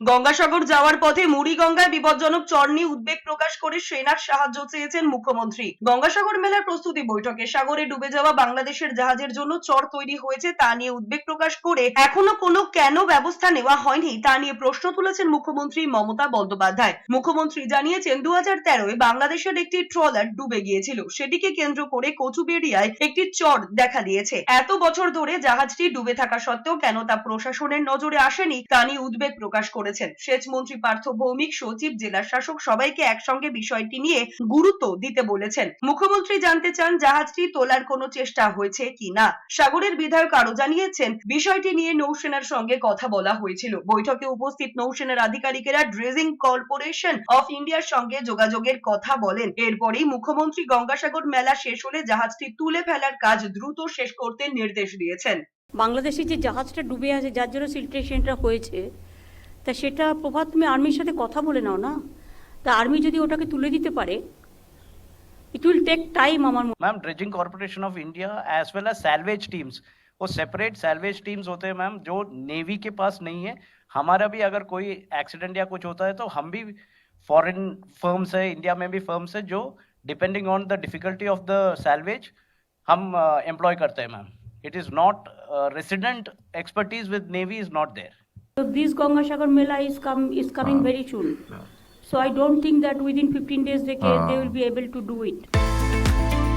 গঙ্গাসাগর যাওয়ার পথে মুড়িগঙ্গায় বিপজ্জনক চর নিয়ে উদ্বেগ প্রকাশ করে সেনার সাহায্য চেয়েছেন মুখ্যমন্ত্রী। গঙ্গাসাগর মেলার প্রস্তুতি বৈঠকে সাগরে ডুবে যাওয়া বাংলাদেশের জাহাজের জন্য চর তৈরি হয়েছে তা নিয়ে উদ্বেগ প্রকাশ করে এখনও কোনো কেন ব্যবস্থা নেওয়া হয়নি তা নিয়ে প্রশ্ন তুলেছেন মুখ্যমন্ত্রী মমতা বন্দ্যোপাধ্যায়। মুখ্যমন্ত্রী জানিয়েছেন দু হাজার তেরোয় বাংলাদেশের একটি ট্রলার ডুবে গিয়েছিল। সেটিকে কেন্দ্র করে কচুবেড়িয়ায় একটি চর দেখা দিয়েছে। এত বছর ধরে জাহাজটি ডুবে থাকা সত্ত্বেও কেন তা প্রশাসনের নজরে আসেনি তা নিয়ে উদ্বেগ প্রকাশ করেছেন। সেচ মন্ত্রী পার্থ ভৌমিক, সচিব, জেলা শাসক সবাইকে একসঙ্গে বিষয়টি নিয়ে গুরুত্ব দিতে বলেছেন। মুখ্যমন্ত্রী জানতে চান, জাহাজটি তোলার কোনো চেষ্টা হয়েছে কিনা সাগরের বিধায়ক আরও জানিয়েছেন, বিষয়টি নিয়ে নৌসেনার সঙ্গে কথা বলা হয়েছিল। বৈঠকে উপস্থিত নৌসেনার আধিকারিকেরা ড্রেজিং কর্পোরেশন অফ ইন্ডিয়ার সঙ্গে যোগাযোগের কথা বলেন। এরপরেই মুখ্যমন্ত্রী গঙ্গাসাগর মেলা শেষ হলে জাহাজটি তুলে ফেলার কাজ দ্রুত শেষ করতে নির্দেশ দিয়েছেন। বাংলাদেশে যে জাহাজটা ডুবে আছে, যার জন্য সিলট্রেশনটা হয়েছে তা সেটা প্রভাত তুমি আর্মির সাথে কথা বলে নাও না তা আর্মি যদি ওটাকে তুলে দিতে পারে ইট উইল টেক টাইম আমার মনে ma'am dredging corporation of India as well as salvage teams वो सेपरेट सैलवेज टीम्स होते हैं मैम जो नेवी के पास नहीं है हमारा भी अगर कोई एक्सीडेंट या कुछ होता है तो हम भी फॉरेन फर्म्स है इंडिया में भी फर्म्स है जो depending on the difficulty of the salvage हम एम्प्लॉय करते हैं ma'am it is not resident expertise with navy is not there So this Gangasagar Mela is come is coming ah. very soon. So I don't think that within 15 days they can, ah. they will be able to do it.